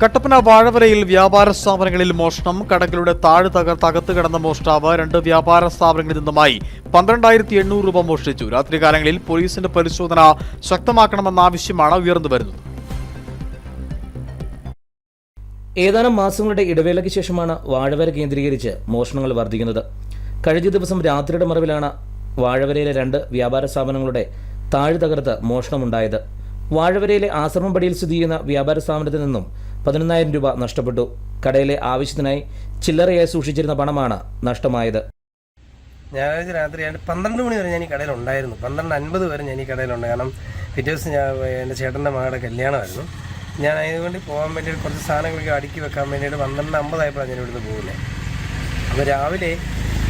കട്ടപ്പന വാഴവരയിൽ വ്യാപാര സ്ഥാപനങ്ങളിൽ മോഷണം കടകളുടെ താഴ് തകർത്തകത്ത് കിടന്ന മോഷ്ടാവ് രണ്ട് വ്യാപാര സ്ഥാപനങ്ങളിൽ നിന്നുമായി പന്ത്രണ്ടായിരത്തി എണ്ണൂറ് രൂപ മോഷ്ടിച്ചു. രാത്രികാലങ്ങളിൽ പോലീസിന്റെ പരിശോധന ശക്തമാക്കണമെന്ന ആവശ്യമാണ് ഉയർന്നു വരുന്നത്. ഏതാനും മാസങ്ങളുടെ ഇടവേളയ്ക്ക് ശേഷമാണ് വാഴവര കേന്ദ്രീകരിച്ച് മോഷണങ്ങൾ വർദ്ധിക്കുന്നത്. കഴിഞ്ഞ ദിവസം രാത്രിയുടെ മറവിലാണ് വാഴവരയിലെ രണ്ട് വ്യാപാര സ്ഥാപനങ്ങളുടെ താഴ് തകർത്ത് മോഷണമുണ്ടായത്. വാഴവരയിലെ ആശ്രമം പടിയിൽ സ്ഥിതി ചെയ്യുന്ന വ്യാപാര സ്ഥാപനത്തിൽ നിന്നും പതിനൊന്നായിരം രൂപ നഷ്ടപ്പെട്ടു. കടയിലെ ആവശ്യത്തിനായി ചില്ലറയായി സൂക്ഷിച്ചിരുന്ന പണമാണ് നഷ്ടമായത്. ഞായറാഴ്ച രാത്രി പന്ത്രണ്ട് മണി വരെ ഞാൻ ഈ കടയിൽ ഉണ്ടായിരുന്നു പന്ത്രണ്ട് അൻപത് വരെ ഞാൻ ഈ കടയിലുണ്ട് കാരണം പിറ്റേ ദിവസം ഞാൻ എന്റെ ചേട്ടന്റെ മകളുടെ കല്യാണമായിരുന്നു. ഞാൻ അതിനുവേണ്ടി പോകാൻ വേണ്ടി കുറച്ച് സാധനങ്ങളൊക്കെ അടുക്കി വെക്കാൻ വേണ്ടിയിട്ട് പന്ത്രണ്ട് അമ്പതായപ്പോഴാണ് ഞാൻ ഇവിടുന്ന് പോകുന്നത് അപ്പോൾ രാവിലെ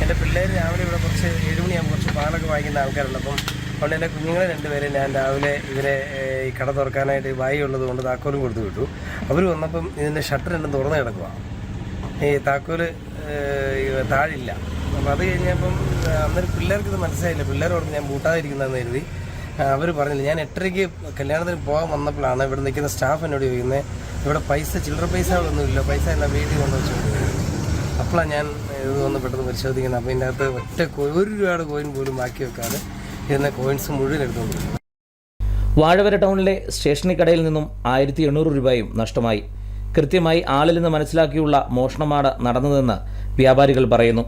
എന്റെ പിള്ളേർ രാവിലെ ഇവിടെ കുറച്ച് ഏഴ് മണിയാകുമ്പോൾ കുറച്ച് പാലൊക്കെ വാങ്ങിക്കുന്ന ആൾക്കാരുണ്ട്. അപ്പം അതുകൊണ്ട് എന്റെ കുഞ്ഞുങ്ങളെ രണ്ടുപേരെ ഞാൻ രാവിലെ ഇവരെ ഈ കട തുറക്കാനായിട്ട് വായി ഉള്ളത് കൊണ്ട് താക്കോലും കൊടുത്തു വിട്ടു. അവർ വന്നപ്പം ഇതിന്റെ ഷട്ടർ രണ്ടും തുറന്ന് കിടക്കുക ഈ താക്കോൽ താഴില്ല. അപ്പം അത് കഴിഞ്ഞപ്പം അന്നേരം പിള്ളേർക്ക് ഇത് മനസ്സിലായില്ല. പിള്ളേരോട് ഞാൻ കൂട്ടാതിരിക്കുന്നതെന്ന് കരുതി. അവർ പറഞ്ഞില്ല ഞാൻ എട്ടരയ്ക്ക് കല്യാണത്തിന് പോകാൻ വന്നപ്പോഴാണ് ഇവിടെ നിൽക്കുന്ന സ്റ്റാഫ് എന്നോട് ചോദിക്കുന്നത് ഇവിടെ പൈസ ചില്ലറ പൈസകളൊന്നുമില്ല പൈസ എല്ലാം വീട്ടിൽ കൊണ്ടു വെച്ചു അപ്പോഴാണ് ഞാൻ ഇത് വന്ന് പെട്ടെന്ന് പരിശോധിക്കുന്നത് അപ്പോൾ ഇതിന്റെ അകത്ത് ഒറ്റ ഒരു രൂപയുടെ കോയിൻ പോലും ബാക്കി വെക്കാതെ ഇരുന്ന കോയിൻസ് മുഴുവൻ എടുത്തുകൊണ്ട് വാഴവര ടൗണിലെ സ്റ്റേഷനറി കടയിൽ നിന്നും ആയിരത്തി എണ്ണൂറ് രൂപയും നഷ്ടമായി. കൃത്യമായി ആളിൽ നിന്ന് മനസ്സിലാക്കിയുള്ള മോഷണമാണ് നടന്നതെന്ന് വ്യാപാരികൾ പറയുന്നു.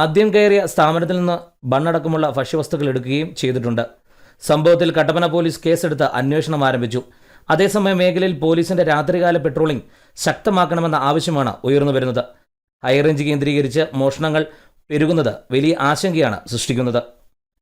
ആദ്യം കയറിയ സ്ഥാപനത്തിൽ നിന്ന് ബണ്ണടക്കമുള്ള ഭക്ഷ്യവസ്തുക്കൾ എടുക്കുകയും ചെയ്തിട്ടുണ്ട്. സംഭവത്തിൽ കട്ടപ്പന പോലീസ് കേസെടുത്ത് അന്വേഷണം ആരംഭിച്ചു. അതേസമയം മേഖലയിൽ പോലീസിന്റെ രാത്രികാല പെട്രോളിംഗ് ശക്തമാക്കണമെന്ന ആവശ്യമാണ് ഉയർന്നു വരുന്നത്. ഹൈറേഞ്ച് കേന്ദ്രീകരിച്ച് മോഷണങ്ങൾ പെരുകുന്നത് വലിയ ആശങ്കയാണ് സൃഷ്ടിക്കുന്നത്.